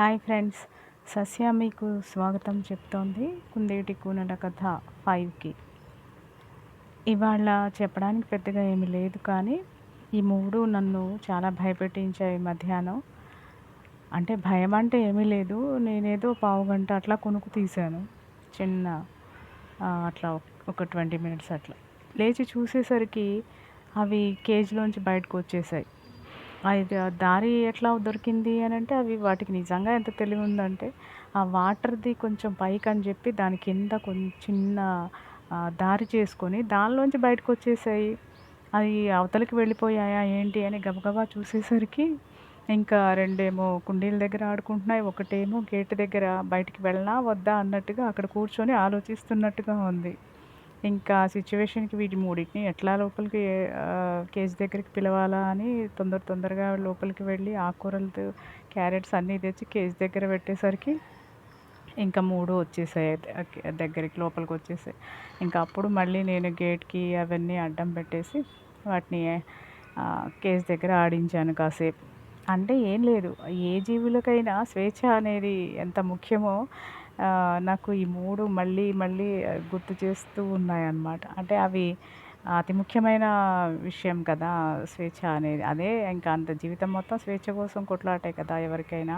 Hi friends సస్య మీకు స్వాగతం చెప్తోంది కుందేటి కూనల కథ ఫైవ్కి. ఇవాళ చెప్పడానికి పెద్దగా ఏమి లేదు కానీ ఈ మూడు నన్ను చాలా భయపెట్టించాయి మధ్యాహ్నం. అంటే భయం అంటే ఏమీ లేదు నేనేదో పావు గంట అట్లా కొనుక్కు తీశాను. చిన్న అట్లా ఒక ట్వంటీ మినిట్స్ అట్లా. లేచి చూసేసరికి అవి కేజీలోంచి బయటకు వచ్చేసాయి. అది దారి ఎట్లా దొరికింది అని అంటే అవి వాటికి నిజంగా ఎంత తెలివి ఉందంటే ఆ వాటర్ది కొంచెం పైకి అని చెప్పి దాని కింద కొంచెం చిన్న దారి చేసుకొని దానిలోంచి బయటకు వచ్చేసాయి. అవి అవతలకి వెళ్ళిపోయాయా ఏంటి అని గబగబా చూసేసరికి ఇంకా రెండేమో కుండీల దగ్గర ఆడుకుంటున్నాయి ఒకటేమో గేట్ దగ్గర బయటికి వెళ్ళనా వద్దా అన్నట్టుగా అక్కడ కూర్చొని ఆలోచిస్తున్నట్టుగా ఉంది. ఇంకా సిచ్యువేషన్కి వీటి మూడింటిని ఎట్లా లోపలికి కేజీ దగ్గరికి పిలవాలా అని తొందర తొందరగా లోపలికి వెళ్ళి ఆకుకూరలతో క్యారెట్స్ అన్నీ తెచ్చి కేజీ దగ్గర పెట్టేసరికి ఇంకా మూడు వచ్చేసాయి దగ్గరికి లోపలికి వచ్చేసాయి. ఇంకా అప్పుడు మళ్ళీ నేను గేట్కి అవన్నీ అడ్డం పెట్టేసి వాటిని కేజ్ దగ్గర ఆడించాను కాసేపు. అంటే ఏం లేదు. ఏ జీవులకైనా స్వేచ్ఛ అనేది ఎంత ముఖ్యమో నాకు ఈ మూడు మళ్ళీ మళ్ళీ గుర్తు చేస్తూ ఉన్నాయన్నమాట. అంటే అవి అతి ముఖ్యమైన విషయం కదా స్వేచ్ఛ అనేది. అదే ఇంకా అంత జీవితం మొత్తం స్వేచ్ఛ కోసం కొట్లాటే కదా ఎవరికైనా.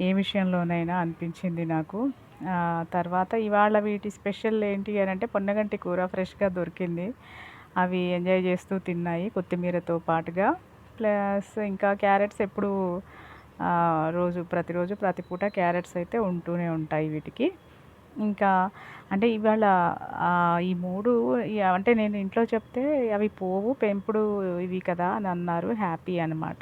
ఏ విషయంలోనైనా అనిపించింది నాకు. తర్వాత ఇవాళ వీటి స్పెషల్ ఏంటి అని అంటే పొన్నగంటి కూర ఫ్రెష్గా దొరికింది. అవి ఎంజాయ్ చేస్తూ తిన్నాయి కొత్తిమీరతో పాటుగా. ప్లస్ ఇంకా క్యారెట్స్ ఎప్పుడు రోజు ప్రతిరోజు ప్రతి పూట క్యారెట్స్ అయితే ఉంటూనే ఉంటాయి వీటికి. ఇంకా అంటే ఇవాళ ఈ మూడు అంటే నేను ఇంట్లో చెప్తే అవి పోవు పెంపుడు ఇవి కదా అని అన్నారు హ్యాపీ అనమాట